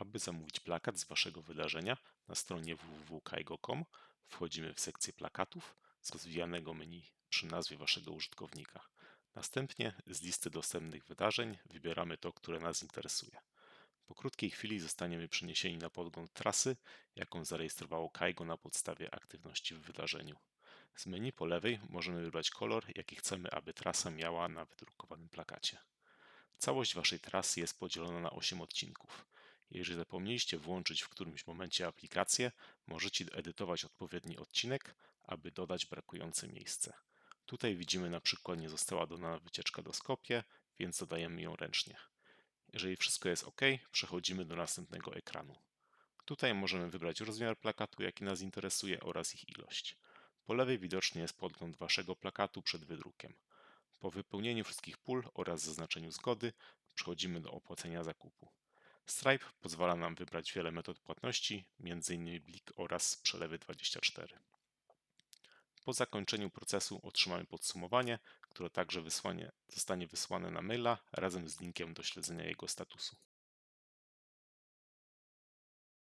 Aby zamówić plakat z Waszego wydarzenia na stronie www.kaigo.com wchodzimy w sekcję plakatów z rozwijanego menu przy nazwie Waszego użytkownika. Następnie z listy dostępnych wydarzeń wybieramy to, które nas interesuje. Po krótkiej chwili zostaniemy przeniesieni na podgląd trasy, jaką zarejestrowało Kaigo na podstawie aktywności w wydarzeniu. Z menu po lewej możemy wybrać kolor, jaki chcemy, aby trasa miała na wydrukowanym plakacie. Całość Waszej trasy jest podzielona na 8 odcinków. Jeżeli zapomnieliście włączyć w którymś momencie aplikację, możecie edytować odpowiedni odcinek, aby dodać brakujące miejsce. Tutaj widzimy na przykład nie została dodana wycieczka do Skopie, więc dodajemy ją ręcznie. Jeżeli wszystko jest OK, przechodzimy do następnego ekranu. Tutaj możemy wybrać rozmiar plakatu, jaki nas interesuje oraz ich ilość. Po lewej widoczny jest podgląd Waszego plakatu przed wydrukiem. Po wypełnieniu wszystkich pól oraz zaznaczeniu zgody przechodzimy do opłacenia zakupu. Stripe pozwala nam wybrać wiele metod płatności, m.in. Blik oraz przelewy 24. Po zakończeniu procesu otrzymamy podsumowanie, które także wysłanie, zostanie wysłane na maila razem z linkiem do śledzenia jego statusu.